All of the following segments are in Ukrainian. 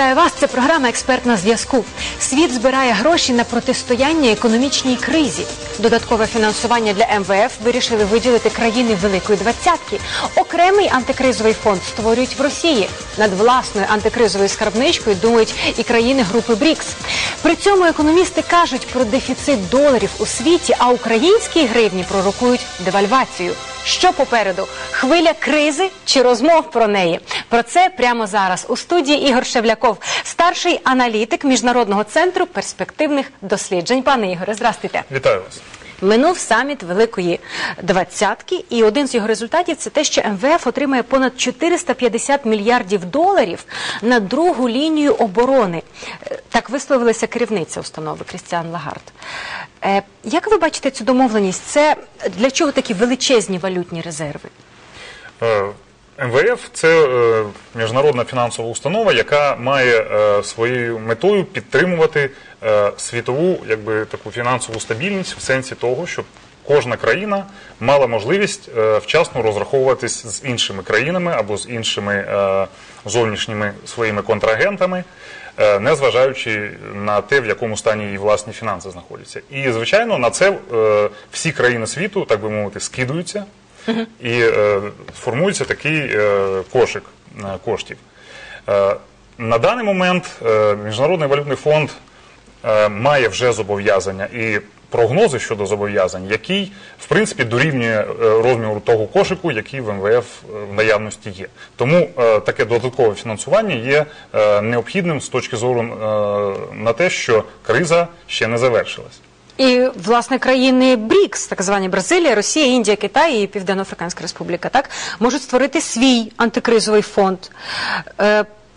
Вітаю вас! Це програма Експерт на зв'язку. Світ збирає гроші на протистояння економічній кризі. Додаткове фінансування для МВФ вирішили виділити країни Великої Двадцятки. Окремий антикризовий фонд створюють в Росії. Над власною антикризовою скарбничкою думають і країни групи БРІКС. При цьому економісти кажуть про дефіцит доларів у світі, а українські гривні пророкують девальвацію. Що попереду? Хвиля кризи чи розмов про неї? Про це прямо зараз у студії Ігор Шевляков, старший аналітик міжнародного центру перспективних досліджень. Пане Ігоре, здрастуйте. Вітаю вас. Минув саміт Великої Двадцятки, і один з його результатів це те, що МВФ отримає понад 450 мільярдів доларів на другу лінію оборони. Е, Так висловилася керівниця установи Крістіан Лагард. Е, Як ви бачите цю домовленість? Це для чого такі величезні валютні резерви? Е, МВФ це міжнародна фінансова установа, яка має своєю метою підтримувати світову якби, таку фінансову стабільність в сенсі того, щоб кожна країна мала можливість е, вчасно розраховуватись з іншими країнами або з іншими е, зовнішніми своїми контрагентами. е, Незважаючи на те, в якому стані її власні фінанси знаходяться, і звичайно на це е, всі країни світу, так би мовити, скидуються, і е, формується такий е, кошик е, коштів. Е, на даний момент е, Міжнародний валютний фонд е, має вже зобов'язання і прогнози щодо зобов'язань, який в принципі дорівнює е, розміру того кошику, який в МВФ е, в наявності є. Тому е, таке додаткове фінансування є е, необхідним з точки зору е, на те, що криза ще не завершилась. І власне країни БРІКС, так звані Бразилія, Росія, Індія, Китай і Південно-Африканська Республіка, так можуть створити свій антикризовий фонд.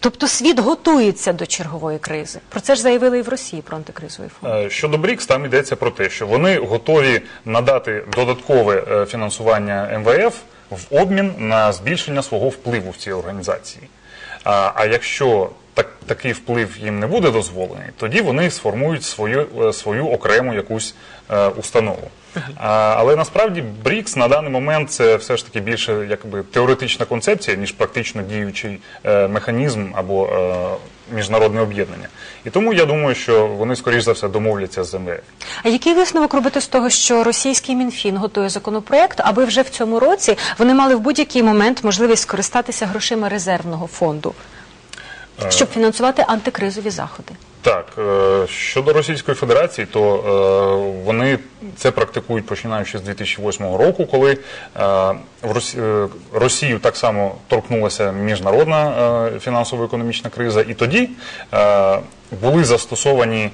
Тобто світ готується до чергової кризи. Про це ж заявили і в Росії про антикризовий фонд. Е, Щодо БРІКС, там йдеться про те, що вони готові надати додаткове е, фінансування МВФ в обмін на збільшення свого впливу в цій організації. А, а якщо так, такий вплив їм не буде дозволений, тоді вони сформують свою, е, свою окрему якусь е, установу. А, але насправді БРІКС на даний момент це все ж таки більше якби теоретична концепція, ніж практично діючий е, механізм або е, міжнародне об'єднання. І тому я думаю, що вони скоріш за все домовляться з МВФ. А який висновок робити з того, що російський мінфін готує законопроект, аби вже в цьому році вони мали в будь-який момент можливість скористатися грошима резервного фонду, щоб фінансувати антикризові заходи? Так, е, щодо Російської Федерації, то е, вони це практикують починаючи з 2008 року, коли е, в Росі- Росію так само торкнулася міжнародна фінансово-економічна криза, і тоді були застосовані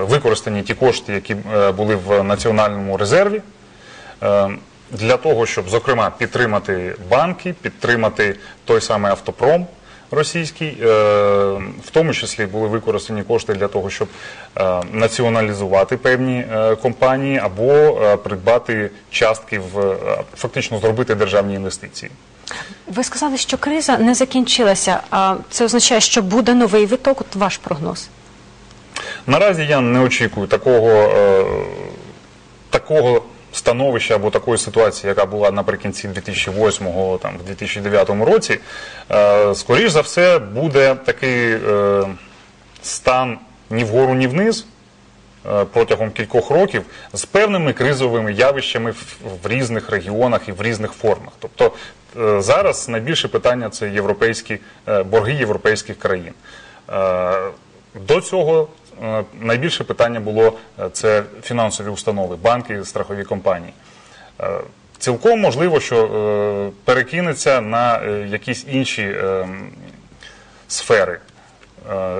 використані ті кошти, які були в національному резерві. Для того, щоб, зокрема, підтримати банки, підтримати той самий автопром російський, е, в тому числі були використані кошти для того, щоб е, націоналізувати певні е, компанії або придбати частки в фактично зробити державні інвестиції. Ви сказали, що криза не закінчилася. А це означає, що буде новий виток. От ваш прогноз. Наразі я не очікую такого, такого становища або такої ситуації, яка була наприкінці 2008-го, там, в 2009 році. Е, скоріш за все, буде такий е, стан ні вгору, ні вниз. е, Протягом кількох років з певними кризовими явищами в, в різних регіонах і в різних формах. Тобто е, зараз найбільше питання це європейські е, борги європейських країн. До цього найбільше питання було е, це фінансові установи, банки, страхові компанії. Е, Цілком можливо, що е, перекинеться на е, якісь інші е, сфери е,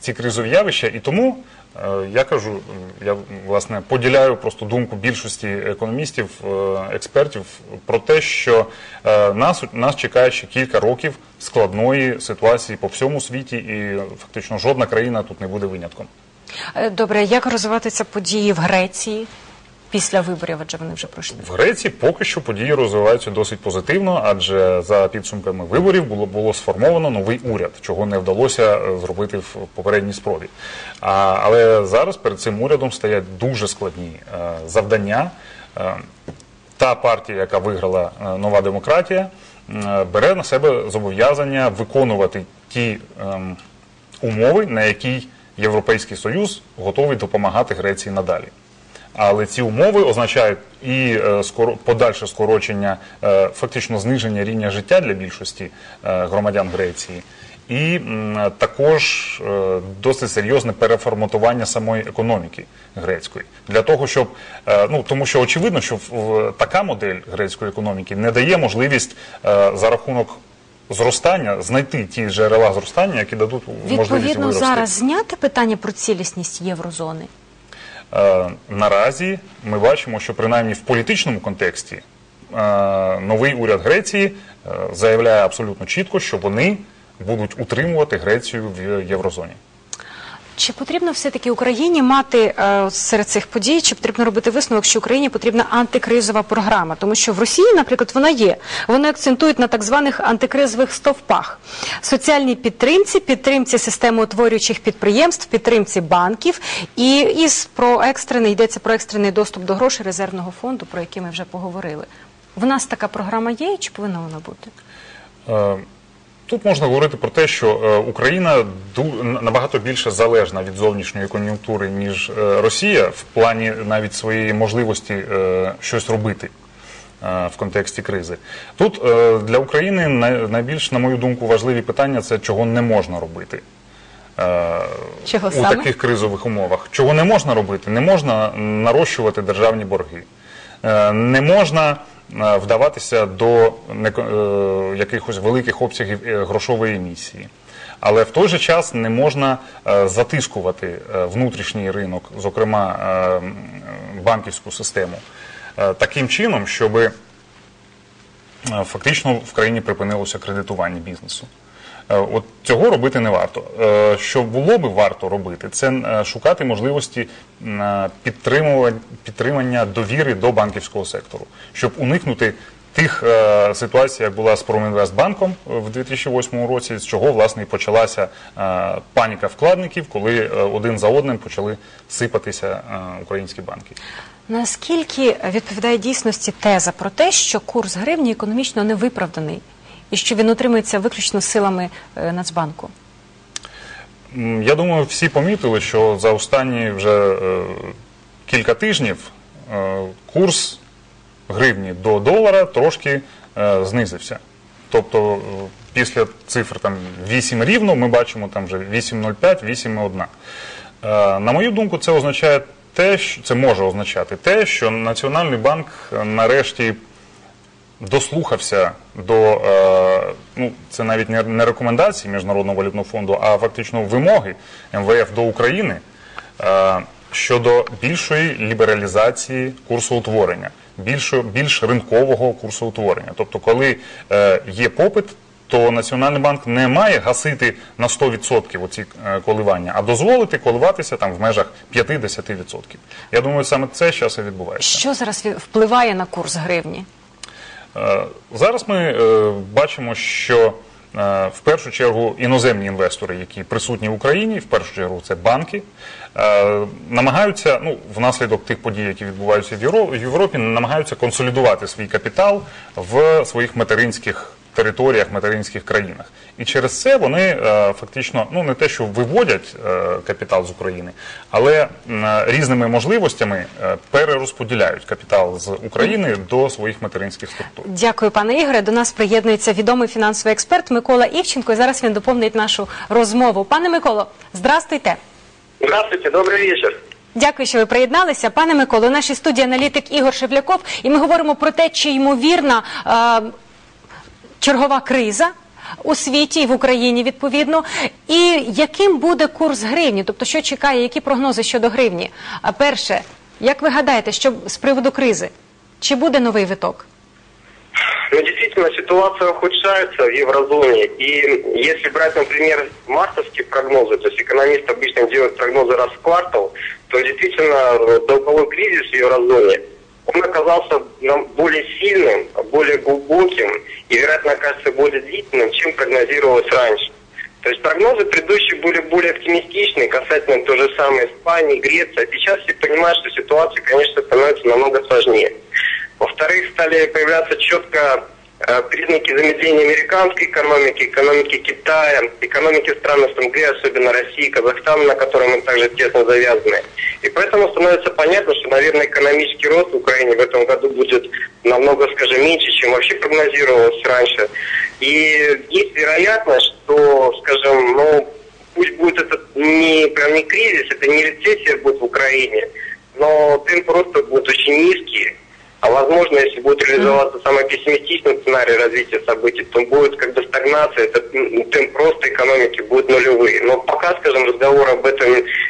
ці кризові явища, і тому е, я кажу, я власне поділяю просто думку більшості економістів, е, експертів про те, що е, нас, нас чекає ще кілька років складної ситуації по всьому світі, і фактично жодна країна тут не буде винятком. Е, Добре, як розвиватися події в Греції після виборів, адже вони вже пройшли? В Греції поки що події розвиваються досить позитивно, адже за підсумками виборів було було сформовано новий уряд, чого не вдалося е, зробити в попередній спробі. А, але зараз перед цим урядом стоять дуже складні е, завдання. Е, та партія, яка виграла е, нова демократія, е, бере на себе зобов'язання виконувати ті. ем, умови, на якій Європейський Союз готовий допомагати Греції надалі. Але ці умови означають і е, подальше скорочення, е, фактично зниження рівня життя для більшості е, громадян Греції, і також досить серйозне переформатування самої економіки грецької для того, щоб ну тому, що очевидно, що така модель грецької економіки не дає можливість за рахунок зростання знайти ті джерела зростання, які дадуть можливість Відповідно, вирости. зараз зняти питання про цілісність єврозони. Е, Наразі ми бачимо, що принаймні в політичному контексті е, новий уряд Греції е, заявляє абсолютно чітко, що вони будуть утримувати Грецію в єврозоні. Чи потрібно все-таки Україні мати е, серед цих подій, чи потрібно робити висновок, що Україні потрібна антикризова програма? Тому що в Росії, наприклад, вона є. Вони акцентують на так званих антикризових стовпах: соціальній підтримці, підтримці системоутворюючих підприємств, підтримці банків і із про екстрений йдеться про екстрений доступ до грошей резервного фонду, про який ми вже поговорили. В нас така програма є, чи повинна вона бути? Е, Тут можна говорити про те, що е, Україна набагато більше залежна від зовнішньої кон'юнктури, ніж е, Росія, в плані навіть своєї можливості е, щось робити в контексті кризи. Тут для України найбільш, на мою думку, важливі питання це чого не можна робити. Чого у саме? таких кризових умовах. Чого не можна робити? Не можна нарощувати державні борги, не можна вдаватися до е, якихось великих обсягів е, грошової емісії. Але в той же час не можна е, затискувати е, внутрішній ринок, зокрема е, банківську систему, е, таким чином, щоби Е, фактично в країні припинилося кредитування бізнесу. Е, От цього робити не варто. Е, Що було би варто робити, це е, шукати можливості підтримання довіри до банківського сектору, щоб уникнути тих ситуацій, як була з Промінвестбанком в 2008 році, з чого власне і почалася паніка вкладників, коли один за одним почали сипатися українські банки. Наскільки відповідає дійсності теза про те, що курс гривні економічно невиправданий і що він утримується виключно силами е, Нацбанку? Я думаю, всі помітили, що за останні вже е, кілька тижнів е, курс гривні до долара трошки знизився. Тобто після цифр там 8 рівно ми бачимо там вже 8,05, 8,1. Е, на мою думку, це означає те, що це може означати те, що Національний банк нарешті дослухався до е, ну це навіть не, рекомендації Міжнародного валютного фонду, а фактично вимоги МВФ до України е, щодо більшої лібералізації курсоутворення, більшо, більш ринкового курсоутворення. Тобто, коли е, є попит. То Національний банк не має гасити на 100% оці коливання, а дозволити коливатися там в межах 50%. Я думаю, саме це зараз і відбувається. Що зараз впливає на курс гривні? Е, Зараз ми е, бачимо, що е, в першу чергу іноземні інвестори, які присутні в Україні, в першу чергу це банки, намагаються, ну, внаслідок тих подій, які відбуваються в Європі, намагаються консолідувати свій капітал в своїх материнських територіях, материнських країнах. І через це вони е, фактично ну не те, що виводять е, капітал з України, але різними можливостями е, перерозподіляють капітал з України до своїх материнських структур. Дякую, пане Ігоре. До нас приєднується відомий фінансовий експерт Микола Івченко. І зараз він доповнить нашу розмову. Пане Миколо, здрастуйте. Здравствуйте, добрый вечер. Дякую, що ви приєдналися. Пане Миколо, у нашій студії аналітик Ігор Шевляков, і ми говоримо про те, чи ймовірна е, чергова криза. У світі і в Україні відповідно, і яким буде курс гривні? Тобто, що чекає, які прогнози щодо гривні? А перше, як ви гадаєте, що з приводу кризи? Чи буде новий виток? Ну, действительно, ситуация ухудшается в еврозоне. И если брать, например, мартовские прогнозы, то есть экономисты обычно делают прогнозы раз в квартал, то действительно э, долговой кризис в еврозоне, он оказался нам более сильным, более глубоким и, вероятно, окажется более длительным, чем прогнозировалось раньше. То есть прогнозы предыдущие были более оптимистичные касательно той же самой Испании, Греции. А сейчас все понимают, что ситуация, конечно, становится намного сложнее. Во-вторых, стали появляться четко э, признаки замедления американской экономики, экономики Китая, экономики стран СНГ, особенно России, Казахстана, на которой мы также тесно завязаны. И поэтому становится понятно, что, наверное, экономический рост в Украине в этом году будет намного, скажем, меньше, чем вообще прогнозировалось раньше. И есть вероятность, что, скажем, ну, пусть будет это не прям не кризис, это не рецессия будет в Украине, но темп роста будет очень низкий. А возможно, если будет реализоваться самый пессимистичный сценарий развития событий, то будет как бы стагнация, это м, темп роста экономики будет нулевый. Но пока, скажем, разговоры об этом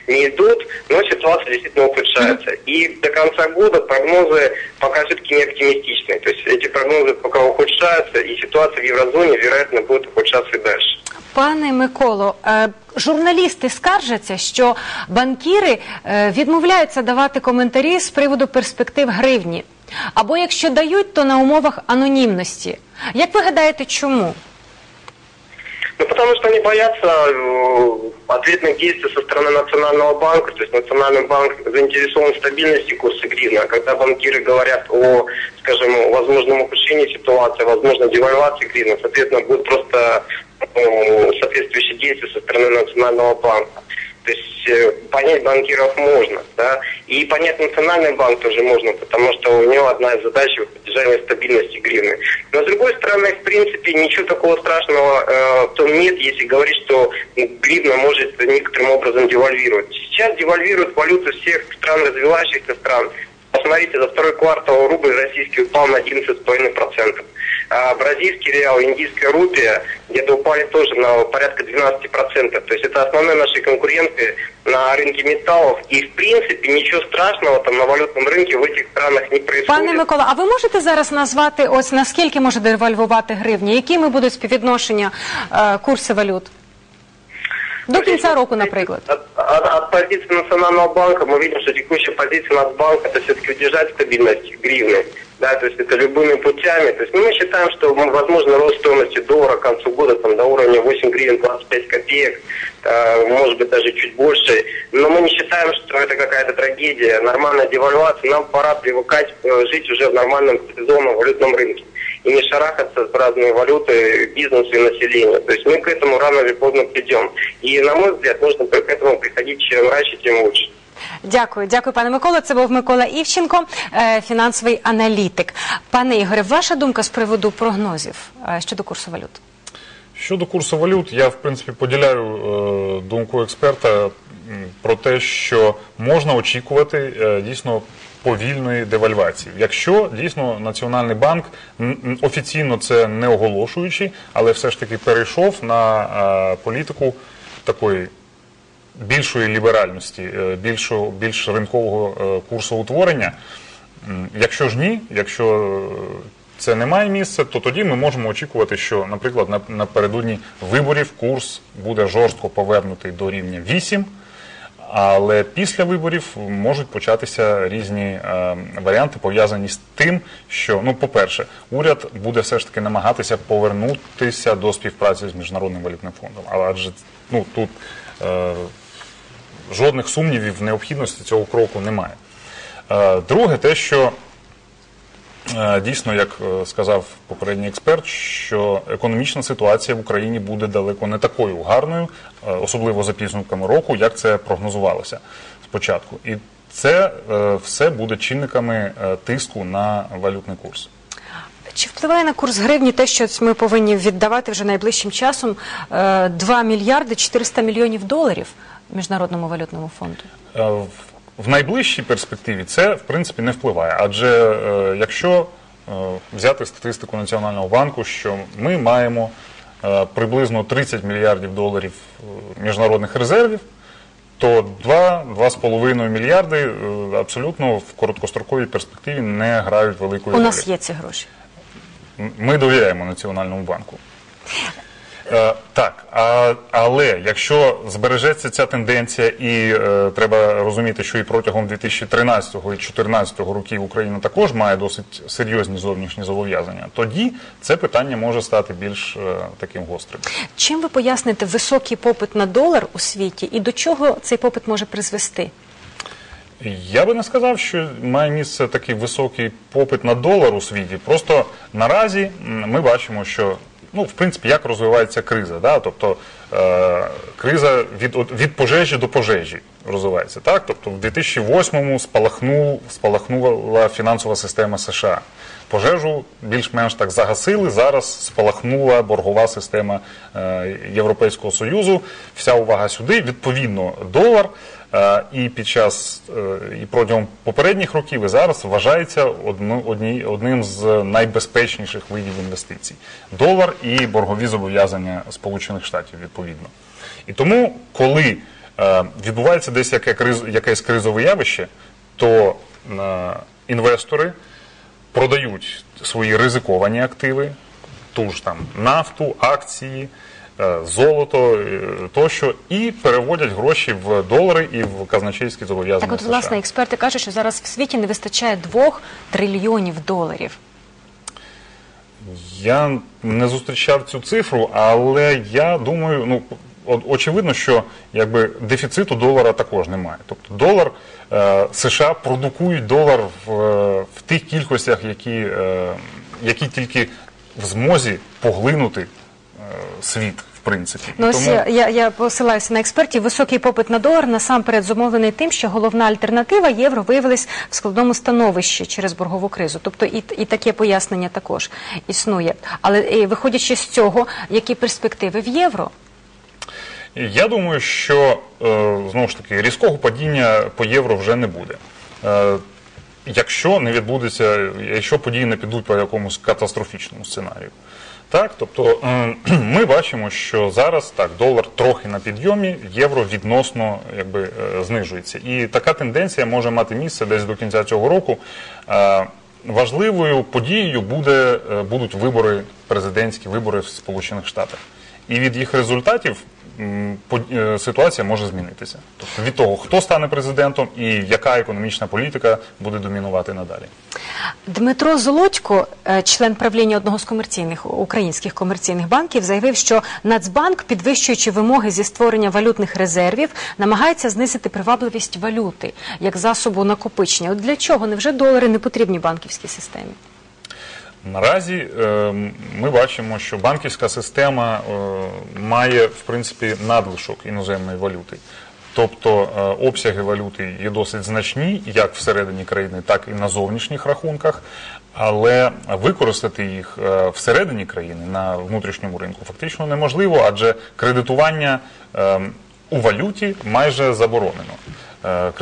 не идут, но ситуация действительно ухудшается. И до конца года прогнозы пока все-таки не оптимистичные. То есть эти прогнозы пока ухудшаются, и ситуация в еврозоне, вероятно, будет ухудшаться и дальше. Пане Миколо, е, журналісти скаржаться, що банкіри е, відмовляються давати коментарі з приводу перспектив гривні. Або якщо дають, то на умовах анонімності. Як ви гадаєте, чому? Ну, потому что они боятся э, ответных действий со стороны Национального банка. То есть Национальный банк заинтересован в стабильности курса гривны. А когда банкиры говорят о, скажем, возможном ухудшении ситуации, возможно, девальвации гривны, соответственно, будет просто э, соответствующие действия со стороны Национального банка. То есть э, понять банкиров можно, да, и понять Национальный банк тоже можно, потому что у него одна из задач поддержание стабильности гривны. Но с другой стороны, в принципе, ничего такого страшного э, в том нет, если говорить, что гривна может некоторым образом девальвировать. Сейчас девальвируют валюты всех стран, развивающихся стран. Посмотрите, за второй квартал рубль российский упал на 11,5%. А бразильский реал, индийская рупия где-то упали тоже на порядка 12%. То есть это основные наши конкуренты на рынке металлов. И в принципе ничего страшного там на валютном рынке в этих странах не происходит. Пане Микола, а ви можете зараз назвати ось наскільки може девальвувати гривні? Якими будуть співвідношення е, курси валют? До кінця року, наприклад. От, от- позиции Национального банка мы видим, что текущая позиция Нацбанка это все-таки удержать стабильность гривны. Да, то есть это любыми путями. То есть ну, мы считаем, что возможно рост стоимости доллара к концу года там, до уровня 8 гривен 25 копеек, э, может быть даже чуть больше. Но мы не считаем, что это какая-то трагедия, нормальная девальвация. Нам пора привыкать э, жить уже в нормальном сезонном валютном рынке. И не шарахаться в разные валюты бизнесу и населению. То есть мы к этому рано или поздно придем. И, на мой взгляд, нужно к этому приходить чем раньше, тем лучше. Дякую, дякую, пане Микола. Це був Микола Івченко, е, фінансовий аналітик. Пане Ігоре, ваша думка з приводу прогнозів е, щодо курсу валют? Щодо курсу валют, я в принципі поділяю е, думку експерта м, про те, що можна очікувати е, дійсно повільної девальвації. Якщо дійсно Національний банк офіційно це не оголошуючи, але все ж таки перейшов на е, політику такої більшої ліберальності, е, більшого, більш ринкового е, курсу утворення. Якщо ж ні, якщо це не має місця, то тоді ми можемо очікувати, що, наприклад, напередодні виборів курс буде жорстко повернутий до рівня 8, але після виборів можуть початися різні е, варіанти, пов'язані з тим, що, ну, по-перше, уряд буде все ж таки намагатися повернутися до співпраці з Міжнародним валютним фондом. Адже ну, тут е, жодних сумнівів в необхідності цього кроку немає. Е, Друге, те, що дійсно, як е, сказав попередній експерт, що економічна ситуація в Україні буде далеко не такою гарною, е, особливо за підсумками року, як це прогнозувалося спочатку. І це е, все буде чинниками е, тиску на валютний курс. Чи впливає на курс гривні те, що ми повинні віддавати вже найближчим часом е, 2 мільярди 400 мільйонів доларів Міжнародному валютному фонду? В- В найближчій перспективі це в принципі не впливає. Адже е, якщо е, взяти статистику Національного банку, що ми маємо е, приблизно 30 мільярдів доларів е, міжнародних резервів, то 2-2,5 мільярди е, абсолютно в короткостроковій перспективі не грають великої У нас є ці гроші. Ми довіряємо Національному банку. Е, так, а, але якщо збережеться ця тенденція, і е, треба розуміти, що і протягом 2013 і 2014 років Україна також має досить серйозні зовнішні зобов'язання, тоді це питання може стати більш е, таким гострим. Чим ви поясните високий попит на долар у світі і до чого цей попит може призвести? Я би не сказав, що має місце такий високий попит на долар у світі. Просто наразі ми бачимо, що ну, в принципі, як розвивається криза. Да? Тобто е, криза від, від пожежі до пожежі розвивається. Так? Тобто в 2008-му спалахнув, спалахнула фінансова система США. Пожежу більш-менш так загасили. Зараз спалахнула боргова система е, Європейського Союзу. Вся увага сюди. Відповідно, долар і під час е, і протягом попередніх років і зараз вважається одну, одні, одним з найбезпечніших видів інвестицій. Долар і боргові зобов'язання Сполучених Штатів відповідно. І тому, коли е, відбувається десь яке криз, якесь кризове явище, то е, інвестори продають свої ризиковані активи, ту ж там нафту, акції, е, золото е, тощо, і переводять гроші в долари і в казначейські зобов'язання. Так, от власне експерти кажуть, що зараз в світі не вистачає двох трильйонів доларів. Я не зустрічав цю цифру, але я думаю, ну очевидно, що якби дефіциту долара також немає. Тобто долар е, США продукують долар в, е, в тих кількостях, які, е, які тільки в змозі поглинути е, світ, принципі. Ну, ось я, я, я посилаюся на експертів. Високий попит на долар насамперед зумовлений тим, що головна альтернатива євро виявилась в складному становищі через боргову кризу. Тобто і, і таке пояснення також існує. Але е, виходячи з цього, які перспективи в євро? Я думаю, що е, знову ж таки різкого падіння по євро вже не буде. Е, Якщо не відбудеться, якщо події не підуть по якомусь катастрофічному сценарію. Так, тобто ми бачимо, що зараз так долар трохи на підйомі, євро відносно якби е, знижується. І така тенденція може мати місце десь до кінця цього року. Е, Важливою подією буде, е, будуть вибори президентські вибори в Сполучених Штатах. І від їх результатів ситуація може змінитися. Тобто від того, хто стане президентом і яка економічна політика буде домінувати надалі. Дмитро Золотько, е, член правління одного з комерційних українських комерційних банків, заявив, що Нацбанк, підвищуючи вимоги зі створення валютних резервів, намагається знизити привабливість валюти як засобу накопичення. От для чого невже долари не потрібні банківській системі? Наразі е, ми бачимо, що банківська система е, має в принципі надлишок іноземної валюти. Тобто е, обсяги валюти є досить значні, як всередині країни, так і на зовнішніх рахунках. Але використати їх всередині країни на внутрішньому ринку фактично неможливо, адже кредитування у валюті майже заборонено. Е,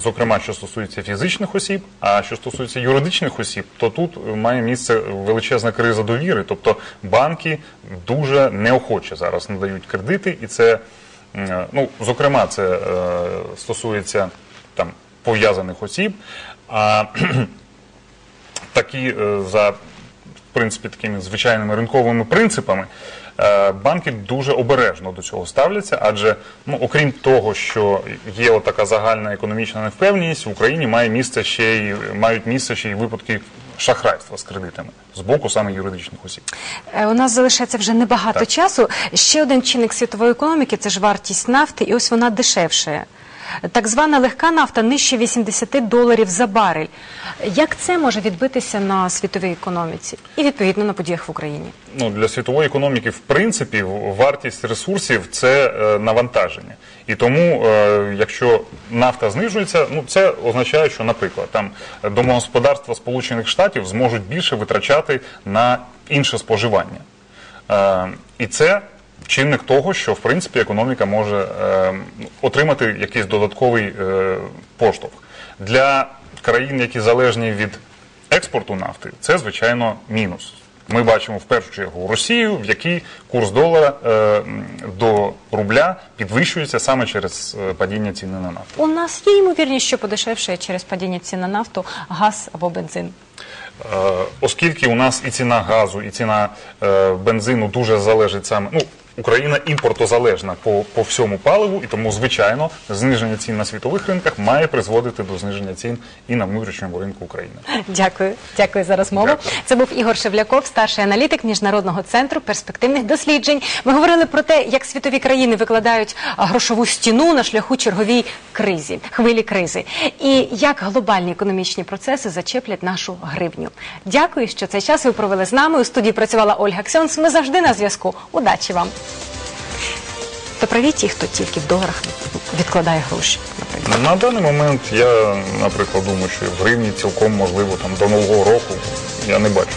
зокрема, що стосується фізичних осіб, а що стосується юридичних осіб, то тут має місце величезна криза довіри. Тобто банки дуже неохоче зараз надають кредити, і це, е, ну, зокрема, це е, стосується там пов'язаних осіб. А такі за в принципі такими звичайними ринковими принципами. Е, Банки дуже обережно до цього ставляться, адже ну окрім того, що є така загальна економічна невпевненість, в Україні має місце ще й мають місце ще й випадки шахрайства з кредитами з боку саме юридичних осіб. Е, У нас залишається вже небагато Так. часу. Ще один чинник світової економіки це ж вартість нафти, і ось вона дешевше. Так звана легка нафта нижче 80 доларів за барель. Як це може відбитися на світовій економіці і відповідно на подіях в Україні? ну, для світової економіки, в принципі, вартість ресурсів це е, навантаження. І тому, е, якщо нафта знижується, ну це означає, що, наприклад, там домогосподарства Сполучених Штатів зможуть більше витрачати на інше споживання. Е, і це чинник того, що в принципі економіка може е, отримати якийсь додатковий е, поштовх. Для країн, які залежні від експорту нафти, це звичайно мінус. Ми бачимо в першу чергу Росію, в якій курс долара е, до рубля підвищується саме через е, падіння ціни на нафту. У нас є ймовірність, що подешевшає через падіння цін на нафту, газ або бензин. Е, Оскільки у нас і ціна газу, і ціна е, бензину дуже залежить саме. Ну, Україна імпортозалежна по, по всьому паливу, і тому, звичайно, зниження цін на світових ринках має призводити до зниження цін і на внутрішньому ринку України. Дякую, дякую за розмову. Дякую. Це був Ігор Шевляков, старший аналітик міжнародного центру перспективних досліджень. Ми говорили про те, як світові країни викладають грошову стіну на шляху черговій кризі, хвилі кризи, і як глобальні економічні процеси зачеплять нашу гривню. Дякую, що цей час ви провели з нами. У студії працювала Ольга Ксьонс. Ми завжди на зв'язку. Удачі вам. То праві ті, хто тільки в доларах відкладає гроші. Наприклад. На даний момент я, наприклад, думаю, що в гривні цілком можливо там до нового року я не бачу